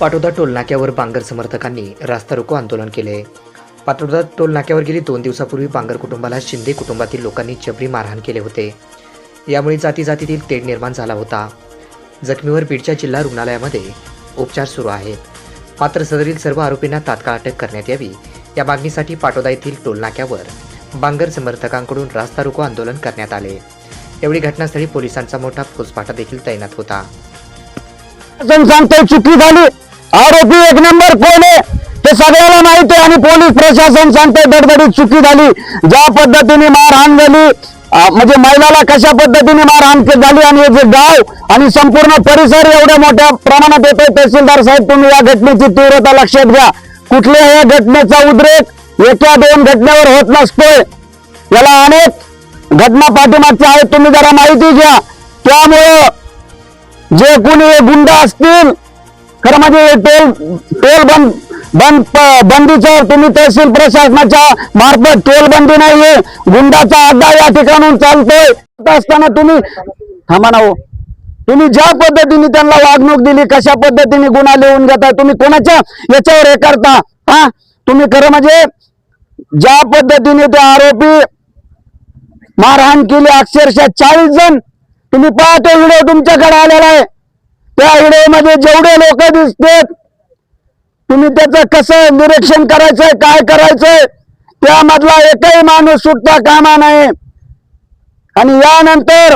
पाटोदा टोलनाक्यावर बांगर समर्थकांनी रास्ता रोको आंदोलन केले. पाटोदा टोलनाक्यावर गेली दोन दिवसापूर्वी बांगर कुटुंबाला शिंदे कुटुंबातील लोकांनी जबरी मारहाण केले होते. यामुळे जाती जातीतील तेढ निर्माण झाला होता. जखमीवर बीडच्या जिल्हा रुग्णालयामध्ये उपचार सुरू आहेत. मात्र सदरील सर्व आरोपींना तात्काळ अटक करण्यात यावी या मागणीसाठी पाटोदा येथील टोलनाक्यावर बांगर समर्थकांकडून रास्ता रोको आंदोलन करण्यात आले. यावेळी घटनास्थळी पोलिसांचा मोठा फौजफाटा देखील तैनात होता. प्रशासन सांगतोय चुकी झाली. आरोपी एक नंबर कोण आहे ते सगळ्याला माहिती आहे आणि पोलीस प्रशासन सांगतोय दडदडीत चुकी झाली. ज्या पद्धतीने मारहाण झाली म्हणजे महिलाला कशा पद्धतीने मारहाण झाली आणि जे गाव आणि संपूर्ण परिसर एवढ्या मोठ्या प्रमाणात येतोय तहसीलदार साहेब तुम्ही या घटनेची तीव्रता लक्षात घ्या. कुठल्या या घटनेचा उद्रेक एका दोन घटनेवर होत नसतोय. याला अनेक घटना पाठीमागच्या आहेत तुम्ही जरा माहिती घ्या. त्यामुळं जे कोणी गुंड असतील खरं म्हणजे टोल टोल बंद बंद प- बंदीचं तुम्ही तहसील प्रशासनाच्या मार्फत टोल बंदी नाहीये गुंडाचा अड्डा या ठिकाणून चालतोय. असताना तुम्ही थांबा ना हो. तुम्ही ज्या पद्धतीने त्यांना वागणूक दिली कशा पद्धतीने गुन्हा लिहून घेताय तुम्ही कोणाच्या याच्यावर हे करता? हा? तुम्ही खरं म्हणजे ज्या पद्धतीने ते आरोपी मारहाण केली अक्षरशः चाळीस जण तुम्ही पाहतो व्हिडिओ तुमच्याकडे आलेला आहे. त्या व्हिडिओमध्ये जेवढे लोक दिसतात तुम्ही त्याचं कसं निरीक्षण करायचंय काय करायचंय त्यामधला एकही माणूस सुटता कामा नाही आणि यानंतर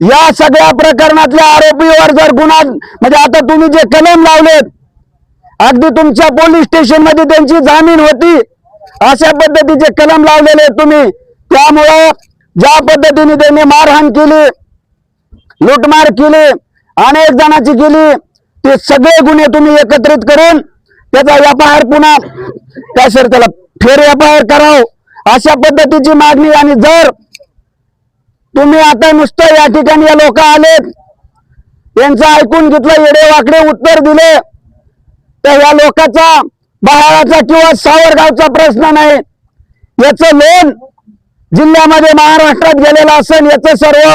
या सगळ्या प्रकरणातल्या आरोपीवर जर गुन्हा म्हणजे आता तुम्ही जे कलम लावलेत अगदी तुमच्या पोलीस स्टेशनमध्ये त्यांची जामीन होती अशा पद्धतीचे कलम लावलेले तुम्ही. त्यामुळं ज्या पद्धतीने त्यांनी मारहाण केली लुटमार केली अनेक जणांची केली. ते सगळे गुन्हे तुम्ही एकत्रित करून त्याचा व्यापार पुन्हा काय सर त्याला फेर व्यापार कराव. करावं अशा पद्धतीची मागणी आणि जर तुम्ही आता नुसतं या ठिकाणी या लोक आलेत यांचं ऐकून घेतलं येडे वाकडे उत्तर दिले तर या लोकांचा बाळाचा किंवा सावरगावचा प्रश्न नाही. याचं लोन जिल्ह्यामध्ये महाराष्ट्रात गेलेलं असेल याचं सर्व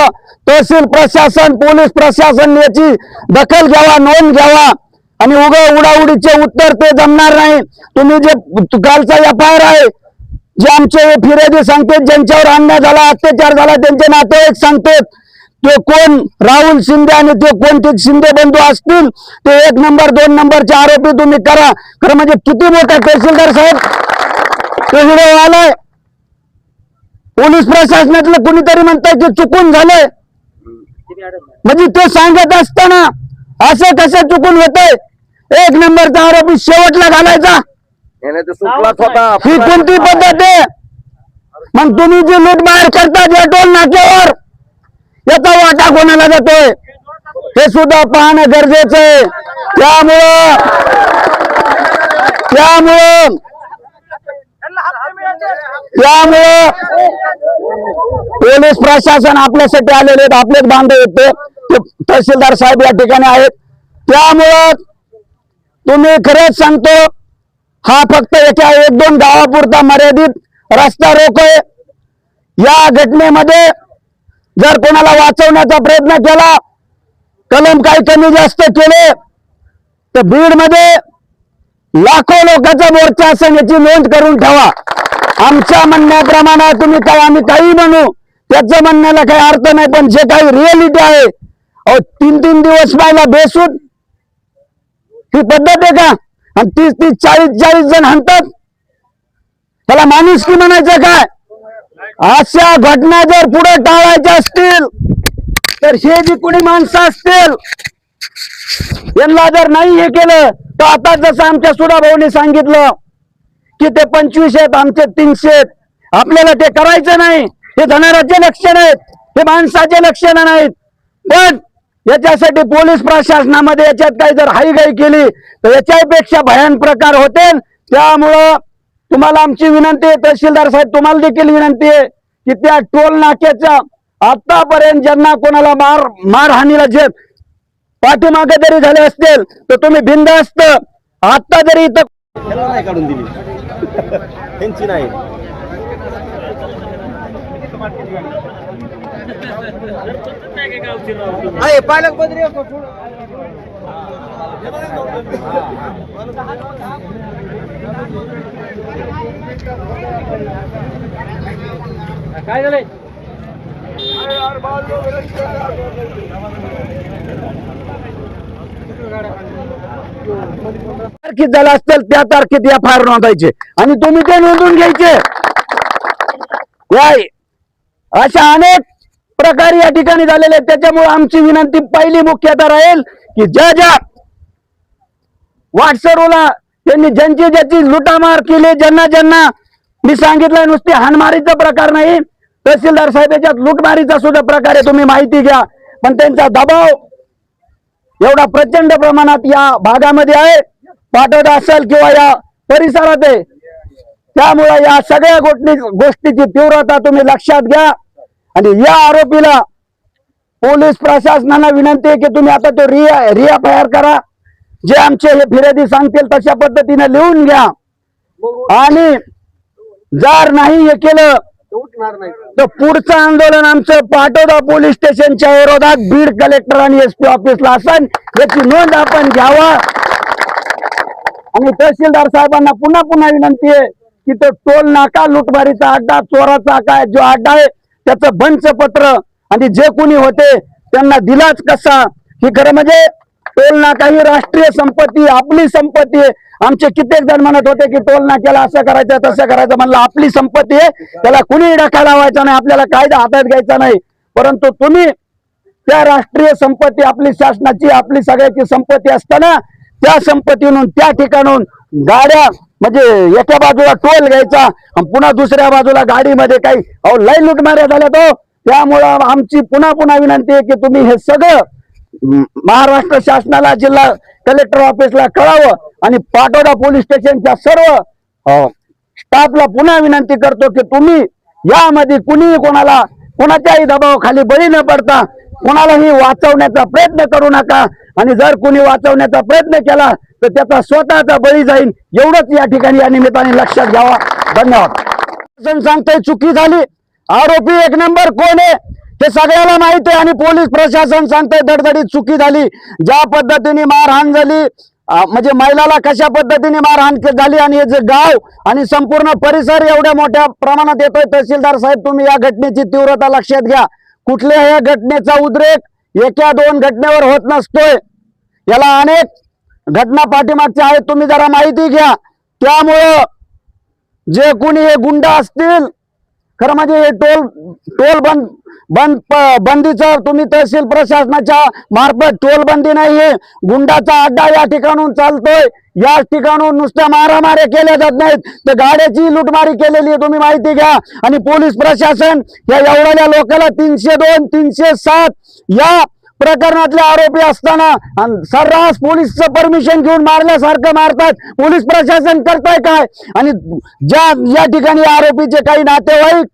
तहसील प्रशासन पोलीस प्रशासन याची दखल घ्यावा नोंद घ्यावा. आणि उग उडाउडीचे उत्तर ते जमणार नाही. तुम्ही जे कालचा एफ आय आर आहे जे आमचे फिर्यादी सांगतात ज्यांच्यावर अन्याय झाला अत्याचार झाला त्यांचे नातेवाईक सांगतात ते कोण राहुल शिंदे आणि ते कोणते शिंदे बंधू असतील ते एक नंबर दोन नंबरचे आरोपी तुम्ही करा. खरं म्हणजे किती मोठा तहसीलदार साहेब ते व्हिडिओ आलाय. पोलीस प्रशासनातलं कुणीतरी म्हणताय की चुकून झालंय. म्हणजे ते सांगत असताना असं कसं चुकून होतंय? एक नंबरचा आरोपी शेवटला घालायचा. ही कोणती पद्धत आहे? मग तुम्ही जी लूट बाहेर करता या टोल नाक्यावर याचा वाटा कोणाला जातोय? हे सुद्धा पाहणं गरजेचं आहे. त्यामुळं त्यामुळं त्यामुळं पोलीस प्रशासन आपल्यासाठी आलेले आहेत आपलेच बांधव येते ते. तहसीलदार साहेब या ठिकाणी आहेत. त्यामुळं तुम्ही खरंच सांगतो हा फक्त एका एक दोन गावापुरता मर्यादित रस्ता रोको आहे या घटनेमध्ये जर कोणाला वाचवण्याचा प्रयत्न केला कलम काही कमी जास्त केले तर बीडमध्ये लाखो लोकांचा मोर्चा असेल याची नोंद करून ठेवा. आमच्या म्हणण्याप्रमाणे तुम्ही काय आम्ही काही म्हणू? त्याचं म्हणण्याला काही अर्थ नाही पण जे काही रिअलिटी आहे अहो तीन तीन दिवस पाहिला बेसून ही पद्धत आहे का? आणि तीस तीस चाळीस चाळीस जण हाणतात. त्याला माणूस की म्हणायचं काय? अशा घटना जर पुढे टाळायच्या असतील तर हे जी कुणी माणसं असतील यांना जर नाही हे केलं तर आता जसं आमच्या सुडाभाऊने सांगितलं की ते पंचवीस आहेत आमचे तीनशे आहेत. आपल्याला ते करायचं नाही. हे धनाराचे लक्षण आहेत. हे माणसाचे लक्षण नाहीत. पण याच्यासाठी पोलीस प्रशासनामध्ये याच्यात काही जर हाईगाई केली तर याच्यापेक्षा भयान प्रकार होते त्यामुळं तुम्हाला आमची विनंती आहे तहसीलदार साहेब तुम्हाला देखील विनंती आहे की त्या टोल नाक्याच्या आतापर्यंत ज्यांना कोणाला मार मारहाणीला जे पाठीमागे जरी झाले असतील तर तुम्ही भिंद असत आता जरी इथं काढून दिली. त्यांची नाही. आहे पालक झालंय? तारखेत झालं असेल त्या तारखेत या फार नोंदायचे. आणि तुम्ही ते नोंदून घ्यायचे. अशा अनेक प्रकार या ठिकाणी झालेले आहेत. त्याच्यामुळे आमची विनंती पहिली मुख्यतः राहील की ज्या ज्या वाटसरूला त्यांनी ज्यांची ज्याची लुटामार केली ज्यांना ज्यांना मी सांगितलं नुसते हाणमारीचा प्रकार नाही. तहसीलदार साहेब याच्यात लुटमारीचा सुद्धा प्रकार आहे. तुम्ही माहिती घ्या. पण त्यांचा दबाव एवढा प्रचंड प्रमाणात या भागामध्ये आहे. पाठवत असेल किंवा या परिसरात आहे. त्यामुळे या सगळ्या गोष्टी गोष्टीची तीव्रता तुम्ही लक्षात घ्या. आणि या आरोपीला पोलीस प्रशासनाला विनंती आहे की तुम्ही आता तो रिया रिया तयार करा. जे आमचे हे फिर्यादी सांगतील तशा पद्धतीने लिहून घ्या. आणि जर नाही हे केलं तर पुढचं आंदोलन आमचं पाटोदा पोलीस स्टेशनच्या विरोधात बीड कलेक्टर आणि एसपी ऑफिसला असेल याची नोंद आपण घ्यावा. आणि तहसीलदार साहेबांना पुन्हा पुन्हा विनंती आहे की तो टोल नाका लुटमारीचा अड्डा चोराचा काय जो अड्डा आहे त्याचं बंच पत्र आणि जे कोणी होते त्यांना दिलाच कसा? ही खरं म्हणजे टोल नाका ही राष्ट्रीय संपत्ती आपली संपत्ती आहे. आमचे कित्येक जण म्हणत होते की टोल नाक्याला असं करायचं तसं करायचं म्हणलं आपली संपत्ती आहे त्याला कुणी डखा लावायचा नाही आपल्याला कायदा हातात घ्यायचा नाही. परंतु तुम्ही त्या राष्ट्रीय संपत्ती आपली शासनाची आपली सगळ्याची संपत्ती असताना त्या संपत्तीहून त्या ठिकाणून गाड्या म्हणजे एका बाजूला टोल घ्यायचा आणि पुन्हा दुसऱ्या बाजूला गाडीमध्ये काही अहो लय लुटमाऱ्या झाल्या तो हो. त्यामुळं आमची पुन्हा पुन्हा विनंती आहे की तुम्ही हे सगळं महाराष्ट्र शासनाला जिल्हा कलेक्टर ऑफिसला कळावं आणि पाटोदा पोलीस स्टेशनच्या सर्व स्टाफला पुन्हा विनंती करतो की तुम्ही यामध्ये कुणीही कोणाला कोणाच्याही दबावाखाली बळी न पडता कोणालाही वाचवण्याचा प्रयत्न करू नका. आणि जर कुणी वाचवण्याचा प्रयत्न केला तर त्याचा स्वतःचा बळी जाईल एवढंच या ठिकाणी या निमित्ताने लक्षात घ्यावा. धन्यवाद. सांगतोय चुकी झाली. आरोपी एक नंबर कोण आहे? हे सगळ्याला माहिती आहे आणि पोलीस प्रशासन सांगतंय दडदडीत चुकी झाली. ज्या पद्धतीने मारहाण झाली म्हणजे महिलाला कशा पद्धतीने मारहाण के- झाली आणि हे जे गाव आणि संपूर्ण परिसर एवढ्या मोठ्या प्रमाणात येतोय तहसीलदार साहेब तुम्ही या घटनेची तीव्रता लक्षात घ्या. कुठल्याही या घटनेचा उद्रेक एका दोन घटनेवर होत नसतोय. याला अनेक घटना पाठीमागच्या आहेत तुम्ही जरा माहिती घ्या. त्यामुळं जे कोणी हे गुंड असतील खरं म्हणजे हे टोल टोल बंद बंद बंदीचं तुम्ही तहसील प्रशासनाच्या मार्फत टोल बंदी नाहीये गुंडाचा अड्डा या ठिकाणून चालतोय. या ठिकाणून नुसत्या मारामाऱ्या केल्या जात नाहीत. तर गाड्याची लुटमारी केलेली आहे तुम्ही माहिती घ्या. आणि पोलीस प्रशासन या एवढ्या लोकांना तीनशे दोन तीनशे सात या प्रकरणातले आरोपी असताना सर्रास पोलीसचं परमिशन घेऊन मारल्यासारखं मारतात. पोलीस प्रशासन करताय काय? आणि ज्या या ठिकाणी आरोपीचे काही नातेवाईक